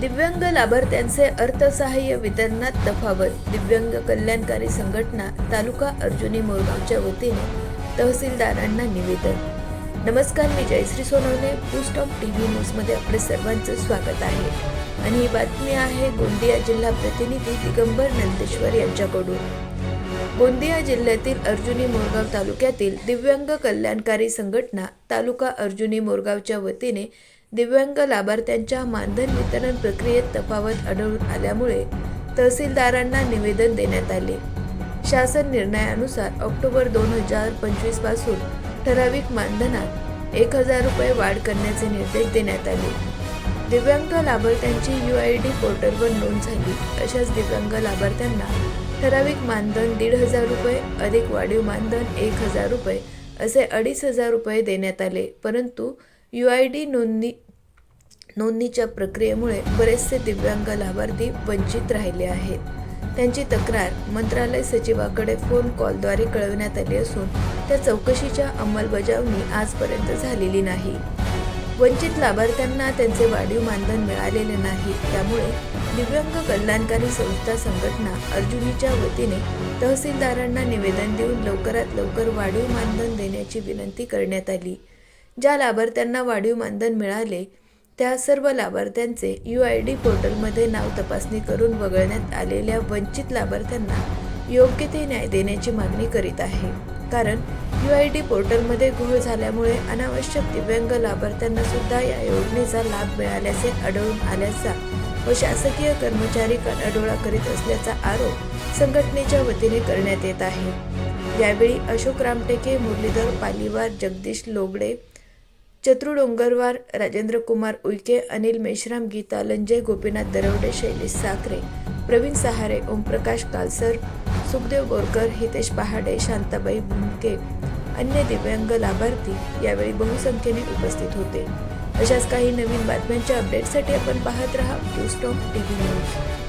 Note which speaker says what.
Speaker 1: दिव्यांग लाभार्थ्यांचे अर्थसहाय्य वितरणात तफावत. दिव्यांग कल्याणकारी संघटना तालुका अर्जुनी मोरगावच्या वतीने तहसीलदारांना निवेदन. नमस्कार मी Jayshree Sonawane boost of T V न्यूजमध्ये आपले सर्वांचं स्वागत आहे. आणि ही बातमी आहे गोंदिया जिल्हा प्रतिनिधी दिगंबर नंदेश्वर यांच्याकडून. गोंदिया जिल्ह्यातील अर्जुनी मोरगाव तालुक्यातील दिव्यांग कल्याणकारी संघटना तालुका अर्जुनी मोरगावच्या वतीने दिव्यांग लाभार्थ्यांच्या मानधन वितरण प्रक्रियेत तफावत आढळून आल्यामुळे तहसीलदारांना निवेदन देण्यात आले. शासन निर्णयानुसार ऑक्टोबर दोन हजार पंचवीसपासून ठराविक मानधनात एक हजार रुपये वाढ करण्याचे निर्देश देण्यात आले. दिव्यांग लाभार्थ्यांची यू आय डी पोर्टलवर नोंद झाली. अशाच दिव्यांग लाभार्थ्यांना ठराविक मानधन दीड हजार रुपये अधिक वाढीव मानधन एक हजार रुपये असे अडीच हजार रुपये देण्यात आले. परंतु यू आय डी नोंदणी नोंदणीच्या प्रक्रियेमुळे बरेचसे दिव्यांग लाभार्थी वंचित राहिले आहेत. त्यांची तक्रार मंत्रालय सचिवाकडे फोन कॉलद्वारे कळवण्यात आली असून त्या चौकशीच्या अंमलबजावणी आजपर्यंत झालेली नाही. वंचित लाभार्थ्यांना त्यांचे वाढीव मानधन मिळालेले नाही. त्यामुळे दिव्यांग कल्याणकारी संस्था संघटना अर्जुनीच्या वतीने तहसीलदारांना निवेदन देऊन लवकरात लवकर वाढीव मानधन देण्याची विनंती करण्यात आली. ज्या लाभार्थ्यांना वाढीव मानधन मिळाले त्या सर्व लाभार्थ्यांचे यू आय डी पोर्टलमध्ये नाव तपासणी करून वगळण्यात आलेल्या वंचित लाभार्थ्यांना योग्य ते न्याय देण्याची मागणी करीत आहे. कारण यू आय डी पोर्टलमध्ये घोळ झाल्यामुळे अनावश्यक दिव्यांग लाभार्थ्यांना सुद्धा या योजनेचा लाभ मिळाल्याचे आढळून आल्याचा व शासकीय कर्मचारी कानाडोळा करीत असल्याचा आरोप संघटनेच्या वतीने करण्यात येत आहे. यावेळी अशोक रामटेके मुरलीधर पालीवार जगदीश लोगडे चतुर डोंगरवार राजेंद्र कुमार उईके अनिल मेश्राम गीता लंजय गोपीनाथ दरवडे शैलेश साखरे प्रवीण सहारे ओमप्रकाश कालसर सुखदेव बोरकर हितेश पहाडे शांताबाई भुमके अन्य दिव्यांग लाभार्थी यावेळी बहुसंख्येने उपस्थित होते. अशाच काही नवीन बातम्यांच्या अपडेटसाठी आपण पाहत रहा blue stock T V news.